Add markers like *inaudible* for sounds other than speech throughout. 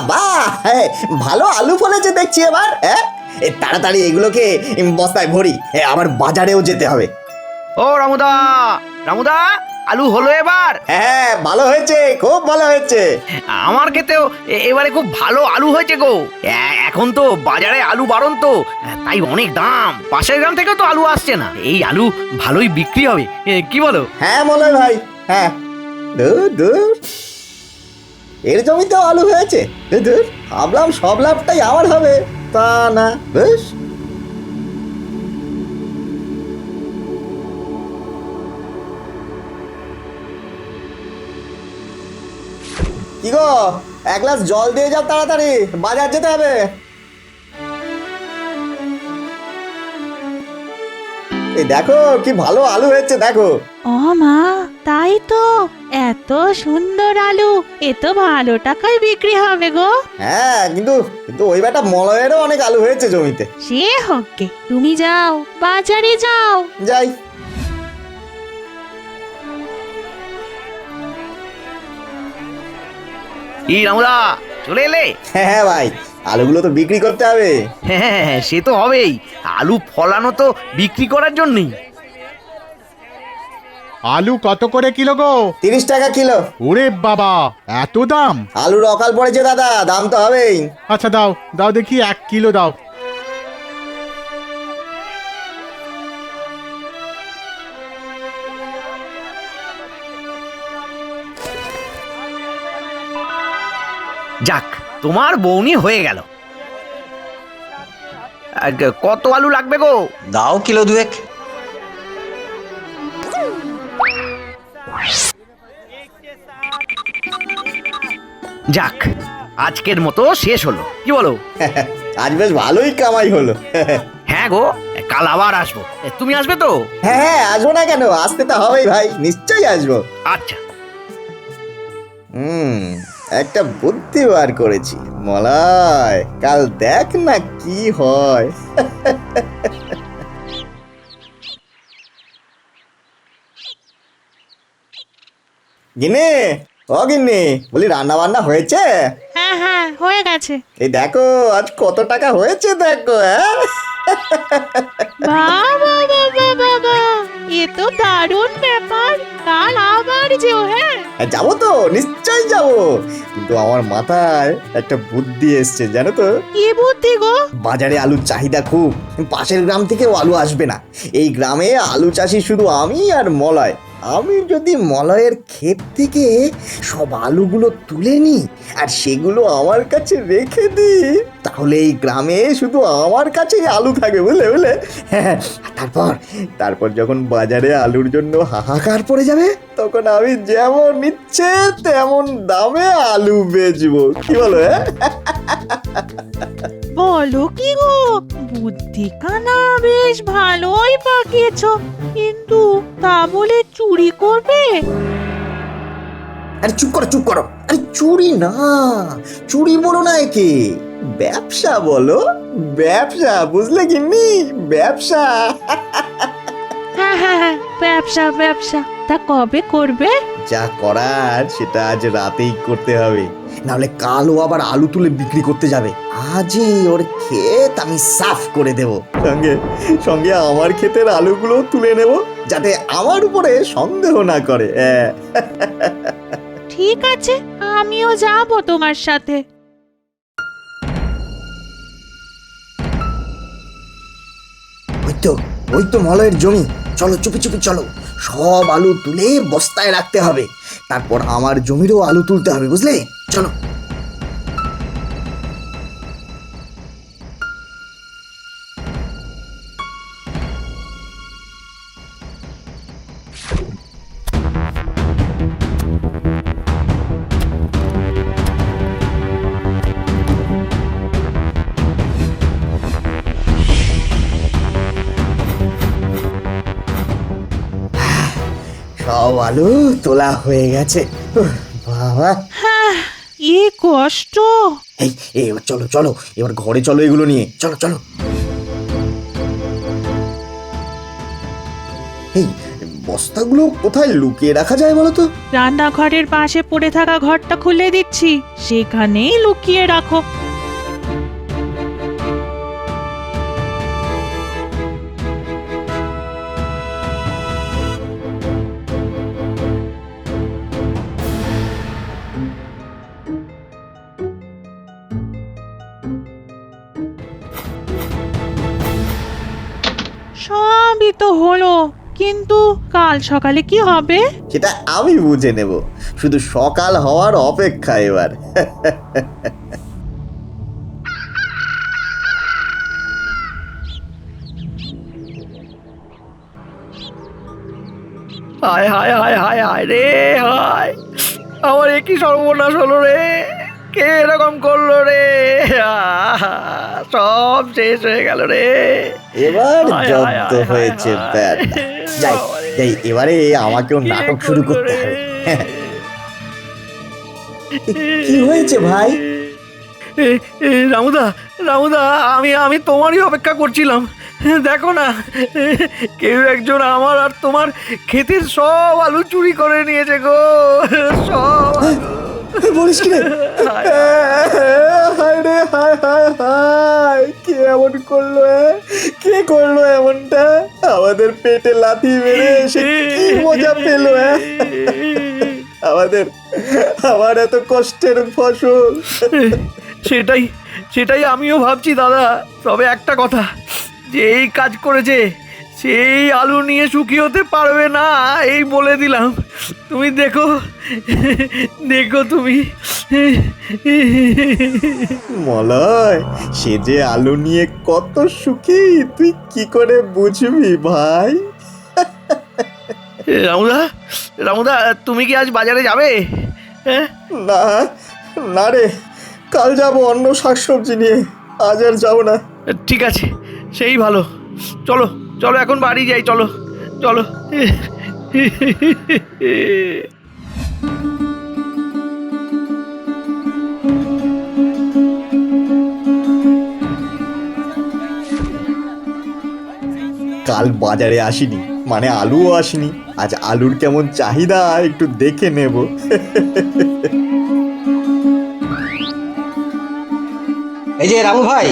বাহ হ্যাঁ, ভালো আলু ফলেছে দেখছি এবার হ্যাঁ তাড়াতাড়ি এগুলোকে বস্তায় ভরি এ, আবার বাজারেও যেতে হবে। ও রামুদা রামুদা আলু হলো এবার? হ্যাঁ ভালো হয়েছে খুব ভালো হয়েছে। আমার ক্ষেতেও এ- এবারে খুব ভালো আলু হয়েছে গো। এখন তো বাজারে আলু বারণ তো তাই অনেক দাম। পাশের গ্রাম থেকেও তো আলু আসছে না। এই আলু ভালোই বিক্রি হবে কি বলো? হ্যাঁ বলো ভাই হ্যাঁ। দূর দূর। এর জমিতেও আলু হয়েছে। ভাবলাম সব লাভটাই আমার হবে। তা না, বেশ। কি গো, এক গ্লাস জল দিয়ে যাও তাড়াতাড়ি, বাজার যেতে হবে। এই দেখো, কি ভালো আলু হয়েছে, দেখো। ও মা, তাই তো। এত সুন্দর আলু এ তো ভালো টাকায় বিক্রি হবে গো। হ্যাঁ কিন্তু কিন্তু ওই বেটা মলয়েরও অনেক আলু হয়েছে জমিতে। সে হোক গে, তুমি যাও বাজারে যাও। যাই। কি রামুদা চলে এলে? হ্যাঁ ভাই আলুগুলো তো বিক্রি করতে হবে। হ্যাঁ সে তো হবেই। আলু ফলানো তো বিক্রি করার জন্যই। আলু কত করে কিলো গো? তিরিশ টাকা কিলো। ওরে বাবা এত দাম? আলুর অকাল পড়েছে দাদা দাম তো হবেই। আচ্ছা দাও দাও দেখি এক কিলো দাও। যাক তোমার বৌনি হয়ে গেল। আর কত আলু লাগবে গো? দাও কিলো দুয়েক। যাক আজকের মতো শেষ হলো। কি বলো? *laughs* আজ বেশ ভালোই কামাই হলো। *laughs* হ্যাঁ গো কাল আবার আসব। তুমি আসবে তো? হ্যাঁ হ্যাঁ আসব না কেন? আসতে তো হবেই ভাই নিশ্চয়ই আসব। আচ্ছা। হুম একটা বুদ্ধি বার করেছি। মলায় কাল দেখ না কি হয়। *laughs* গিনে ও গিন্নি বলি রান্না বান্না হয়েছে? হ্যাঁ হ্যাঁ হয়ে গেছে। এই দেখো আজ কত টাকা হয়েছে দেখো হ্যাঁ? বাবা বাবা বাবা এ তো দারুণ ব্যাপার। কাল আবার যেও হ্যাঁ? হ্যাঁ, যাব তো নিশ্চয়ই যাব। কিন্তু আমার মাথায় একটা বুদ্ধি এসছে জানো তো? কি বুদ্ধি গো? বাজারে আলুর চাহিদা খুব পাশের গ্রাম থেকেও আলু আসবে না। এই গ্রামে আলু চাষি শুধু আমি আর মলয়। আমি যদি মলয়ের ক্ষেত থেকে সব আলুগুলো তুলে নিই আর সেগুলো আমার কাছে রেখে দিই, তাহলে এই গ্রামে শুধু আমার কাছেই আলু থাকবে বুঝলে বুঝলে? হ্যাঁ তারপর? তারপর যখন বাজারে আলুর জন্য হাহাকার পড়ে যাবে, তখন আমি যেমন ইচ্ছে তেমন দামে আলু বেচবো। কি বলো হ্যাঁ? *laughs* বলো কি গো? বুদ্ধি কানা বেশ ভালোই পাকিয়েছ কিন্তু তা বলে চুরি করবে? আরে চুপ করো চুপ করো। আরে চুরি না চুরি বলো না একে। ব্যবসা বলো ব্যবসা বুঝলে কিন্নি ব্যবসা। হ্যাঁ হ্যাঁ হ্যাঁ ব্যবসা ব্যবসা। তা কবে করবে? যা করার সেটা আজ রাতেই করতে হবে। নাহলে কালও আবার আলু তুলে বিক্রি করতে যাবে। আজই ওর ক্ষেত আমি সাফ করে দেব। সঙ্গে সঙ্গে আমার ক্ষেতের আলুগুলো তুলে নেব যাতে আমার উপরে সন্দেহ না করে। ঠিক আছে আমিও যাব তোমার সাথে। ওই তো ওই তো মলয়ের জমি। চলো চুপি চুপি চলো। সব আলু তুলে বস্তায় রাখতে হবে। তারপর আমার জমিরও আলু তুলতে হবে বুঝলে? চলো। সব আলু তোলা হয়ে গেছে। বাবা। এ কষ্ট। এই এই, এবার চলো চলো এবার ঘরে চলো এগুলো নিয়ে। চলো চলো। এই বস্তাগুলো কোথায় লুকিয়ে রাখা যায় বলো তো? রান্নাঘরের পাশে পড়ে থাকা ঘরটা খুলে দিচ্ছি। সেখানেই লুকিয়ে রাখো। সবই তো হলো কিন্তু কাল সকালে কি হবে? সেটা আমি বুঝে নেব। শুধু সকাল হওয়ার অপেক্ষা এবার। হায় হায় হায় হায় হায় রে হায়। আমার একই সর্বনাশ হলো রে? কে এরকম করল রে? সব শেষ হয়ে গেল রে। এবার হায়, হায়, জব্দ হয়েছে হায়, ব্যাট যাই যাই এবারে আমাকেও নাটক শুরু করতে হবে। কি হয়েছে ভাই? রামুদা রামুদা আমি আমি তোমারই অপেক্ষা করছিলাম। দেখো না কেউ একজন আমার আর তোমার ক্ষেতের সব আলু চুরি করে নিয়েছে গো। সব আলু। বলিস কি হায় রে হায় হায় হায়। কে এমন করল? কে করল এমনটা? আমাদের পেটে লাথি মেরে সে কি মজা পেল? আমাদের আমার এত কষ্টের ফসল। সেটাই সেটাই আমিও ভাবছি দাদা। তবে একটা কথা যে এই কাজ করেছে সেই আলু নিয়ে সুখী হতে পারবে না এই বলে দিলাম। তুমি দেখো দেখো তুমি। মলয় সে যে আলু নিয়ে কত সুখী তুই কি করে বুঝবি ভাই? রামুদা রামুদা তুমি কি আজ বাজারে যাবে? হ্যাঁ? না না রে কাল যাব অন্য শাকসবজি নিয়ে আজ আর যাব না। ঠিক আছে সেই ভালো। চলো। চলো এখন বাড়ি যাই চলো চলো। কাল বাজারে আসিনি মানে আলুও আসেনি। আজ আলুর কেমন চাহিদা একটু দেখে নেব। এই যে রামু ভাই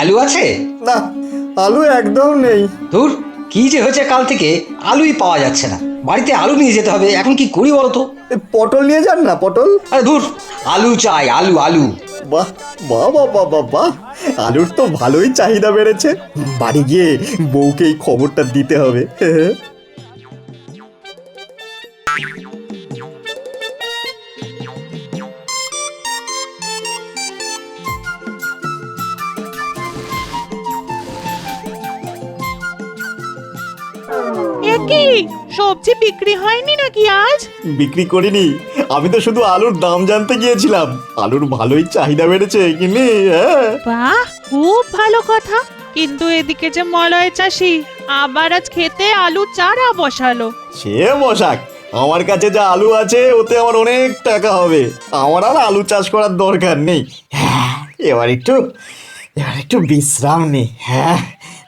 আলু আছে? না আলু একদম নেই। ধুর কি যে হয়েছে কাল থেকে আলুই পাওয়া যাচ্ছে না। বাড়িতে আলু নিয়ে যেতে হবে এখন কি করি বলতো? পটল নিয়ে যান না পটল? আরে ধুর আলু চাই আলু আলু। বাহ বাহ বাহ বাহ বাহ বাহ। আলুর তো ভালোই চাহিদা বেড়েছে। বাড়ি গিয়ে বউকে এই খবরটা দিতে হবে। *laughs* কি? সবজি বিক্রি হয়নি নাকি আজ? বিক্রি করিনি। আমি তো শুধু আলুর দাম জানতে গিয়েছিলাম। আলুর ভালোই চাহিদা বেড়েছে কিনে হ্যাঁ? বাহ খুব ভালো কথা। কিন্তু এদিকে যে মলয় চাষি আবার আজ খেতে আলু চারা বসালো। সে মশাক। আমার কাছে যা আলু আছে ওতে আমার অনেক টাকা হবে। আমার আর আলু চাষ করার দরকার নেই। হ্যাঁ, এবার একটু এবার একটু বিশ্রাম নেই হ্যাঁ?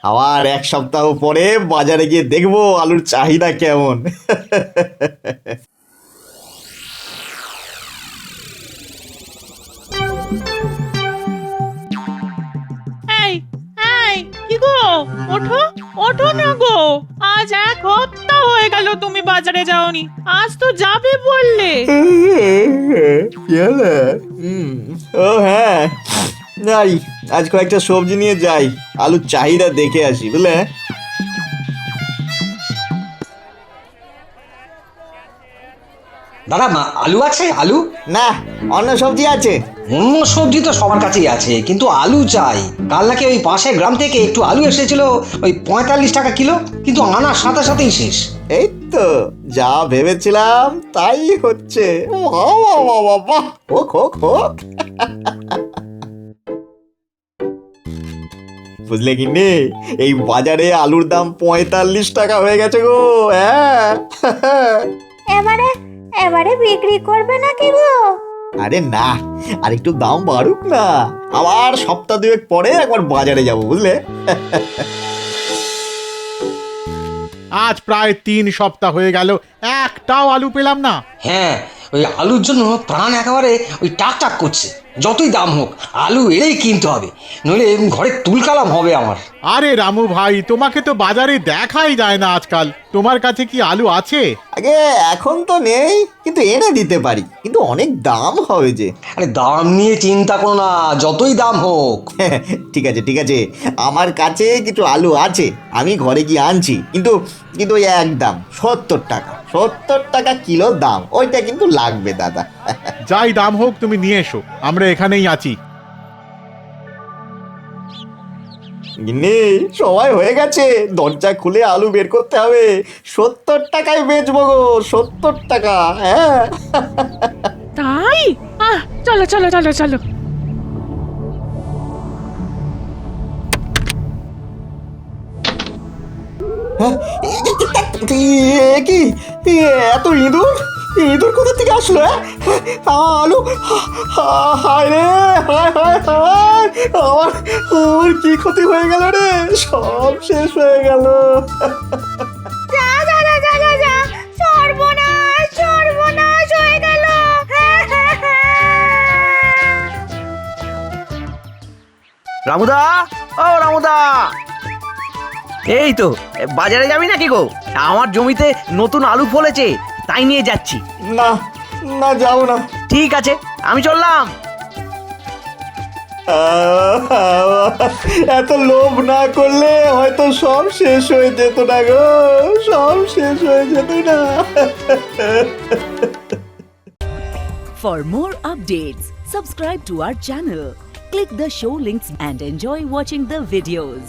আবার এক সপ্তাহ পরে বাজারে গিয়ে দেখব আলুর চাহিদা কেমন। এই এই কি গো? ওঠো ওঠো না গো। আজ এক সপ্তাহ হয়ে গেল তুমি বাজারে যাওনি। আজ তো যাবে বললে। *laughs* ও হ্যাঁ যাই আজ কয়েকটা সবজি নিয়ে যাই। আলুর চাহিদা দেখে আসি বুঝলে? দাদা মা আলু আছে? আলু? না অন্য সবজি আছে। অন্য সবজি তো সবার কাছেই আছে কিন্তু আলু চাই। কাল নাকি ওই পাশের গ্রাম থেকে একটু আলু এসেছিল ওই পঁয়তাল্লিশ টাকা কিলো কিন্তু আনার সাথে সাথেই শেষ। এই তো যা ভেবেছিলাম তাই হচ্ছে। বাহ, বাহ, বাহ, বাহ, বাহ। হোক হোক হোক। *laughs* বুঝলে কি নে এই বাজারে আলুর দাম পঁয়তাল্লিশ টাকা হয়ে গেছে গো হ্যাঁ? এবারে এবারে বিক্রি করবে নাকি গো? আরে না আর একটু দাম বাড়ুক না। আবার সপ্তাহ দুয়েক পরে একবার বাজারে যাব বুঝলে? আজ প্রায় তিন সপ্তাহ হয়ে গেল একটাও আলু পেলাম না। হ্যাঁ ওই আলুর জন্য প্রাণ একেবারে ওই টাক টাক করছে। যতই দাম হোক, আলু এড়েই কিনতে হবে, নইলে ঘরে তুলকালাম হবে আমার। আরে রামু ভাই, তোমাকে তো বাজারে দেখাই যায় না আজকাল। তোমার কাছে কি আলু আছে? আগে এখন তো নেই কিন্তু এনে দিতে পারি। কিন্তু অনেক দাম হবে যে। আরে দাম নিয়ে চিন্তা করো না যতই দাম হোক। *laughs* ঠিক আছে ঠিক আছে। আমার কাছে কিছু আলু আছে আমি ঘরে গিয়ে আনছি। কিন্তু কিন্তু ওই এক দাম সত্তর টাকা। সত্তর টাকা কিলো দাম ওইটা কিন্তু লাগবে দাদা। যাই দাম হোক তুমি নিয়ে এসো। আমরা এখানেই আছি। নেই সময় হয়ে গেছে। দরজা খুলে আলু বের করতে হবে। সত্তর টাকায় বেচবো গো সত্তর টাকা হ্যাঁ? তাই? আহ চলো চলো চলো চলো। হ্যাঁ? কি? এত ইঁদুর? ইঁদুর কোথা থেকে আসলো হ্যাঁ? আলু হায় রে হায় হায় হায়। আমার আমার কি ক্ষতি হয়ে গেল রে? সব শেষ হয়ে গেল। যা যা যা যা যা যা। সর্বনাশ সর্বনাশ হয়ে গেল। রামুদা ও রামুদা। এই তো বাজারে যাবি নাকি গো? আমার জমিতে নতুন আলু ফলেছে। তাই নিয়ে যাচ্ছি। না না যাও না। ঠিক আছে আমি চললাম। এত লোভ না করলে হয়তো সব শেষ হয়ে যেত না গো সব শেষ হয়ে যেত না। For more updates subscribe to our channel click the show links and enjoy watching the videos